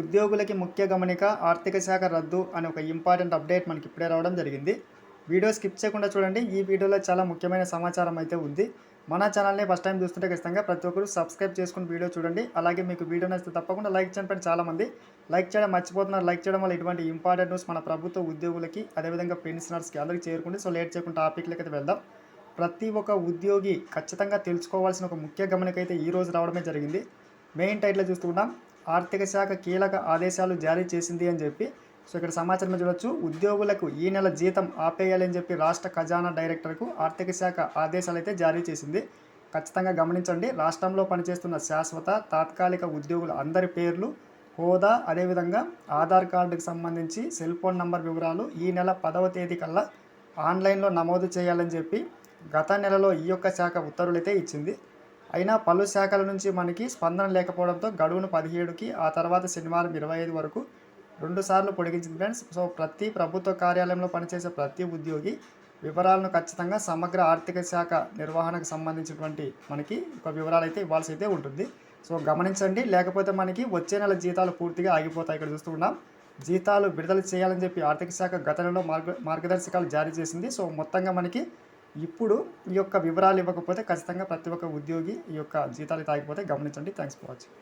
ఉద్యోగులకి ముఖ్య గమనిక ఆర్థిక శాఖ రద్దు అనే ఒక ఇంపార్టెంట్ అప్డేట్ మనకి ఇప్పుడే రావడం జరిగింది. వీడియో స్కిప్ చేయకుండా చూడండి. ఈ వీడియోలో చాలా ముఖ్యమైన సమాచారం అయితే ఉంది. మన ఛానల్ని ఫస్ట్ టైం చూస్తుంటే ఖచ్చితంగా ప్రతి ఒక్కరు సబ్స్క్రైబ్ చేసుకుని వీడియో చూడండి. అలాగే మీకు వీడియో నచ్చితే తప్పకుండా లైక్ చేయండి చాలామంది లైక్ చేయడం మర్చిపోతున్నారు. లైక్ చేయడం వల్ల ఇటువంటి ఇంపార్టెంట్ న్యూస్ మన ప్రభుత్వ ఉద్యోగులకి అదేవిధంగా పెన్షనర్స్కి అందరికీ చేరుకుంటే సో లేట్ చేయకుండా టాపిక్లకి వెళ్దాం. ప్రతి ఒక్క ఉద్యోగి ఖచ్చితంగా తెలుసుకోవాల్సిన ఒక ముఖ్య గమనిక అయితే ఈ రోజు రావడమే జరిగింది. మెయిన్ టైట్లో చూస్తున్నాం ఆర్థిక శాఖ కీలక ఆదేశాలు జారీ చేసింది అని చెప్పి సో ఇక్కడ సమాచారం చూడొచ్చు. ఉద్యోగులకు ఈ నెల జీతం ఆపేయాలని చెప్పి రాష్ట్ర ఖజానా డైరెక్టర్కు ఆర్థిక శాఖ ఆదేశాలు అయితే జారీ చేసింది. ఖచ్చితంగా గమనించండి రాష్ట్రంలో పనిచేస్తున్న శాశ్వత తాత్కాలిక ఉద్యోగుల అందరి పేర్లు హోదా అదేవిధంగా ఆధార్ కార్డుకి సంబంధించి సెల్ ఫోన్ నంబర్ వివరాలు ఈ నెల పదవ తేదీ కల్లా ఆన్లైన్లో నమోదు చేయాలని చెప్పి గత నెలలో ఈ యొక్క శాఖ ఉత్తర్వులైతే ఇచ్చింది. అయినా పలు శాఖల నుంచి మనకి స్పందన లేకపోవడంతో గడువును పదిహేడుకి ఆ తర్వాత శనివారం ఇరవై ఐదు వరకు రెండు సార్లు పొడిగించింది ఫ్రెండ్స్. సో ప్రతి ప్రభుత్వ కార్యాలయంలో పనిచేసే ప్రతి ఉద్యోగి వివరాలను ఖచ్చితంగా సమగ్ర ఆర్థిక శాఖ నిర్వహణకు సంబంధించినటువంటి మనకి ఒక వివరాలు అయితే ఇవ్వాల్సి అయితే ఉంటుంది. సో గమనించండి. లేకపోతే మనకి వచ్చే నెల జీతాలు పూర్తిగా ఆగిపోతాయి ఇక్కడ చూస్తున్నాం జీతాలు విడుదల చేయాలని చెప్పి ఆర్థిక శాఖ గత నెలలో మార్గ మార్గదర్శకాలు జారీ చేసింది. సో మొత్తంగా మనకి ఇప్పుడు ఈ యొక్క వివరాలు ఇవ్వకపోతే ఖచ్చితంగా ప్రతి ఒక్క ఉద్యోగి ఈ యొక్క జీతాలు తాగిపోతే గమనించండి. Thanks for watching